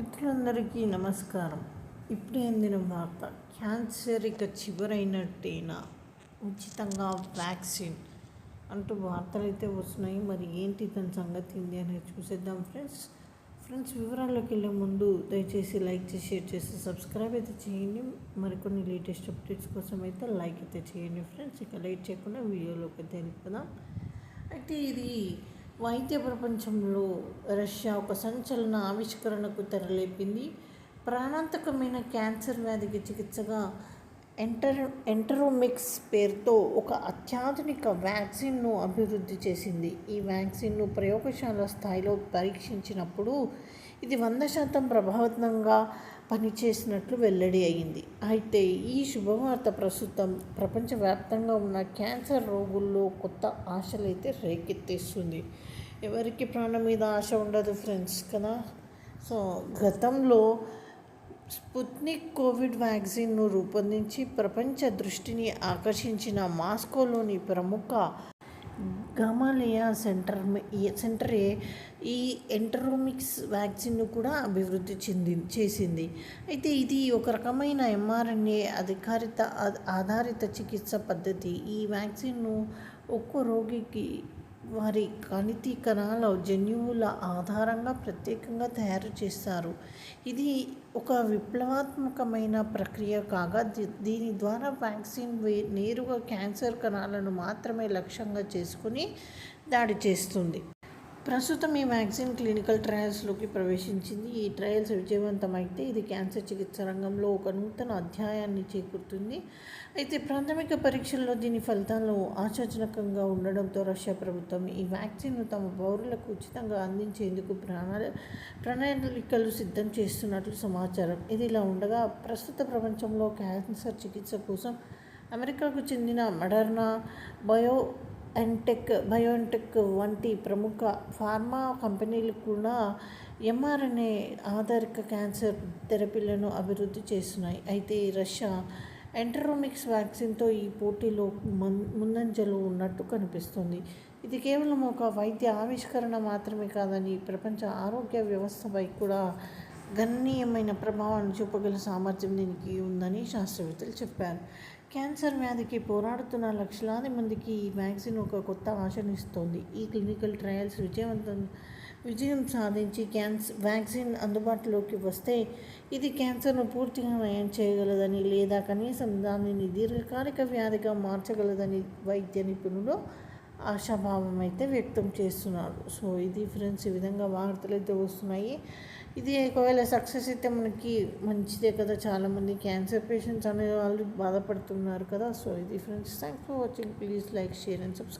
మిత్రులందరికీ నమస్కారం. ఇప్పుడే అందిన వార్త క్యాన్సర్ ఇక చివరైనట్టేనా? ఉచితంగా వ్యాక్సిన్ అంటూ వార్తలు అయితే వస్తున్నాయి. మరి ఏంటి తన సంగతి? ఏంటి అనేది చూసేద్దాం ఫ్రెండ్స్. ఫ్రెండ్స్ వివరాల్లోకి వెళ్ళే ముందు దయచేసి లైక్ చేసి షేర్ చేసి సబ్స్క్రైబ్ అయితే చేయండి. మరికొన్ని లేటెస్ట్ అప్డేట్స్ కోసం అయితే లైక్ అయితే చేయండి ఫ్రెండ్స్. ఇక లైక్ చేయకుండా వీడియోలోకి అయితే వెళ్ళిపోదాం. అయితే ఇది వైద్య ప్రపంచంలో రష్యా ఒక సంచలన ఆవిష్కరణకు తెరలేపింది. ప్రాణాంతకమైన క్యాన్సర్ వ్యాధికి చికిత్సగా ఎంటర్ ఎంటరోమిక్స్ పేరుతో ఒక అత్యాధునిక వ్యాక్సిన్ను అభివృద్ధి చేసింది. ఈ వ్యాక్సిన్ను ప్రయోగశాల స్థాయిలో పరీక్షించినప్పుడు ఇది వంద శాతం ప్రభావితంగా పనిచేసినట్లు వెల్లడి అయింది. అయితే ఈ శుభవార్త ప్రస్తుతం ప్రపంచవ్యాప్తంగా ఉన్న క్యాన్సర్ రోగుల్లో కొత్త ఆశలైతే రేకెత్తేస్తుంది. ఎవరికి ప్రాణం మీద ఆశ ఉండదు ఫ్రెండ్స్ కదా? సో గతంలో స్పుత్నిక్ కోవిడ్ వ్యాక్సిన్ను రూపొందించి ప్రపంచ దృష్టిని ఆకర్షించిన మాస్కోలోని ప్రముఖ గమాలయ సెంటర్ సెంటరే ఈ ఎంటరోమిక్స్ వ్యాక్సిన్ను కూడా అభివృద్ధి చెంది చేసింది. అయితే ఇది ఒక రకమైన ఎంఆర్ఎన్ఏ అధికారిత ఆధారిత చికిత్స పద్ధతి. ఈ వ్యాక్సిన్ను ఒక్కో రోగికి వారి కణితి కణాల జన్యువుల ఆధారంగా ప్రత్యేకంగా తయారు చేస్తారు. ఇది ఒక విప్లవాత్మకమైన ప్రక్రియ కాగా దీని ద్వారా వ్యాక్సిన్ నేరుగా క్యాన్సర్ కణాలను మాత్రమే లక్ష్యంగా చేసుకుని దాడి చేస్తుంది. ప్రస్తుతం ఈ వ్యాక్సిన్ క్లినికల్ ట్రయల్స్లోకి ప్రవేశించింది. ఈ ట్రయల్స్ విజయవంతమైతే ఇది క్యాన్సర్ చికిత్స రంగంలో ఒక నూతన అధ్యాయాన్ని చేకూరుతుంది. అయితే ప్రాథమిక పరీక్షల్లో దీని ఫలితాలు ఆశాజనకంగా ఉండడంతో రష్యా ప్రభుత్వం ఈ వ్యాక్సిన్ను తమ పౌరులకు ఉచితంగా అందించేందుకు ప్రణాళి ప్రణాళికలు సిద్ధం చేస్తున్నట్లు సమాచారం. ఇది ఇలా ఉండగా ప్రస్తుత ప్రపంచంలో క్యాన్సర్ చికిత్స కోసం అమెరికాకు చెందిన మడర్నా బయో ఎన్టెక్ బయోఎన్టెక్ వంటి ప్రముఖ ఫార్మా కంపెనీలు కూడా ఎంఆర్ఎన్ఏ ఆధారిత క్యాన్సర్ థెరపీలను అభివృద్ధి చేస్తున్నాయి. అయితే రష్యా ఎంటరోమిక్స్ వ్యాక్సిన్తో ఈ పోటీలో ముందంజలో ఉన్నట్టు కనిపిస్తుంది. ఇది కేవలం ఒక వైద్య ఆవిష్కరణ మాత్రమే కాదని ప్రపంచ ఆరోగ్య వ్యవస్థపై కూడా గణనీయమైన ప్రభావాన్ని చూపగల సామర్థ్యం దీనికి ఉందని శాస్త్రవేత్తలు చెప్పారు. క్యాన్సర్ వ్యాధికి పోరాడుతున్న లక్షలాది మందికి ఈ వ్యాక్సిన్ ఒక కొత్త ఆశను ఇస్తోంది. ఈ క్లినికల్ ట్రయల్స్ విజయవంతం విజయం సాధించి క్యాన్సర్ వ్యాక్సిన్ అందుబాటులోకి వస్తే ఇది క్యాన్సర్ను పూర్తిగా నయం చేయగలదని లేదా కనీసం దానిని దీర్ఘకాలిక వ్యాధిగా మార్చగలదని వైద్య నిపుణులు ఆశాభావం అయితే వ్యక్తం చేస్తున్నారు. సో ఇది ఫ్రెండ్స్ ఈ విధంగా వార్తలు అయితే వస్తున్నాయి. ఇది ఒకవేళ సక్సెస్ అయితే మనకి మంచిదే కదా. చాలామంది క్యాన్సర్ పేషెంట్స్ అనే వాళ్ళు బాధపడుతున్నారు కదా. సో ఇది friends thanks for watching. Please like share and subscribe.